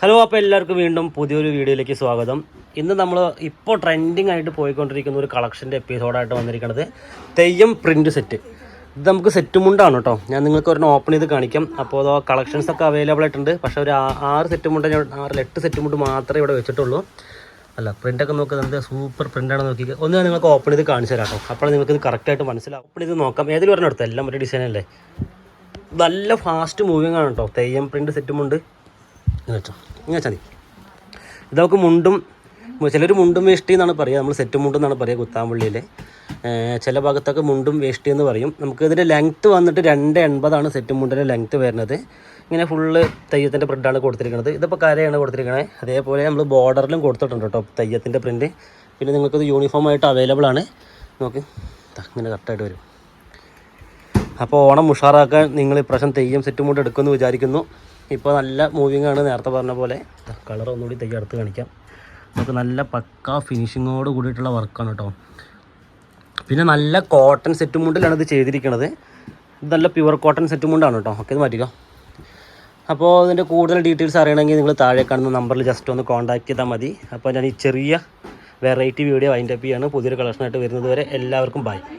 Hello അപ്പോൾ എല്ലാവർക്കും വീണ്ടും പുതിയൊരു വീഡിയോയിലേക്ക് സ്വാഗതം. ഇന്ന് നമ്മൾ ഇപ്പോൾ ട്രെൻഡിങ് ആയിട്ട് പോയിക്കൊണ്ടിരിക്കുന്ന ഒരു കളക്ഷന്റെ എപ്പിസോഡായിട്ട് വന്നിരിക്കുന്നത് തെയ്യം പ്രിന്റ് സെറ്റ് ഇത് നമുക്ക് സെറ്റ് മുണ്ടാണ് കേട്ടോ. ഞാൻ നിങ്ങൾക്ക് ഒരെണ്ണം ഓപ്പൺ ചെയ്ത് കാണിക്കാം. അപ്പോൾ അതോ കളക്ഷൻസ് ഒക്കെ അവൈലബിൾ ആയിട്ടുണ്ട്. പക്ഷേ ഒരു ആറ് സെറ്റ് മുണ്ട് ഞാൻ ആറ് എട്ട് സെറ്റ് മുണ്ട് മാത്രമേ ഇവിടെ വെച്ചിട്ടുള്ളൂ. അല്ല പ്രിന്റൊക്കെ നല്ല സൂപ്പർ പ്രിന്റാണ് നോക്കി ഒന്ന് ഞാൻ നിങ്ങൾക്ക് ഓപ്പൺ ചെയ്ത് കാണിച്ചു തരാം കേട്ടോ. അപ്പോൾ നിങ്ങൾക്ക് ഇത് കറക്റ്റായിട്ട് മനസ്സിലാവും. ഓപ്പൺ ചെയ്ത് നോക്കാം. ഏതിൽ ഒരെണ്ണം എല്ലാം ഒരു ഡിസൈനല്ലേ നല്ല ഫാസ്റ്റ് മൂവിങ് ആണ് കേട്ടോ. തെയ്യം പ്രിന്റ് സെറ്റുമുണ്ട് ഇങ്ങനെ വെച്ചോ ഇങ്ങനെ വെച്ചാൽ മതി. ഇത് മുണ്ടും ചിലർ മുണ്ടും വേഷ്ടി എന്നാണ് പറയുക. നമ്മൾ സെറ്റ് മുണ്ടും എന്നാണ് പറയുക കുത്താമ്പള്ളിയിൽ ചില ഭാഗത്തൊക്കെ മുണ്ടും വേഷ്ടി എന്ന് പറയും. നമുക്ക് ഇതിന്റെ ലെങ്ത്ത് വന്നിട്ട് രണ്ട് എൺപതാണ് സെറ്റ് മുണ്ടിന്റെ ലെങ്ത്ത് വരുന്നത്. ഇങ്ങനെ ഫുള്ള് തെയ്യത്തിന്റെ പ്രിന്റാണ് കൊടുത്തിരിക്കുന്നത്. ഇതിപ്പോൾ കരയാണ് കൊടുത്തിരിക്കുന്നത് അതേപോലെ നമ്മൾ ബോർഡറിലും കൊടുത്തിട്ടുണ്ട് കേട്ടോ. തെയ്യത്തിന്റെ പ്രിന്റ് പിന്നെ നിങ്ങൾക്കത് യൂണിഫോം ആയിട്ട് അവൈലബിൾ ആണ്. നോക്ക്. ഇങ്ങനെ കറക്റ്റായിട്ട് വരും. അപ്പോൾ ഓണം ഉഷാറാക്കാൻ നിങ്ങൾ ഇപ്രാവശ്യം തെയ്യം സെറ്റ് മുണ്ട് എടുക്കുമെന്ന് വിചാരിക്കുന്നു. ഇപ്പോൾ നല്ല മൂവിങ് ആണ് നേരത്തെ പറഞ്ഞ പോലെ. കളർ ഒന്നുകൂടി തെയ്യം അടുത്ത് കാണിക്കാം. നമുക്ക് നല്ല പക്ക ഫിനിഷിങ്ങോട് കൂടിയിട്ടുള്ള വർക്കാണ് കേട്ടോ പിന്നെ നല്ല കോട്ടൺ സെറ്റ് മുണ്ടിലാണ് ഇത് ചെയ്തിരിക്കുന്നത് ഇത് നല്ല പ്യുവർ കോട്ടൺ സെറ്റ് മുണ്ടാണ് കേട്ടോ ഒക്കെ ഇത് മാറ്റിക്കോ. അപ്പോൾ ഇതിന്റെ കൂടുതൽ ഡീറ്റെയിൽസ് അറിയണമെങ്കിൽ നിങ്ങൾ താഴെ കാണുന്ന നമ്പറിൽ ജസ്റ്റ് ഒന്ന് കോൺടാക്ട് ചെയ്താൽ മതി. അപ്പോൾ ഞാൻ ഈ ചെറിയ വെറൈറ്റി വീഡിയോ അതിന്റെ ചെയ്യാണ് പുതിയൊരു കളക്ഷനായിട്ട് വരുന്നത് വരെ എല്ലാവർക്കും ബൈ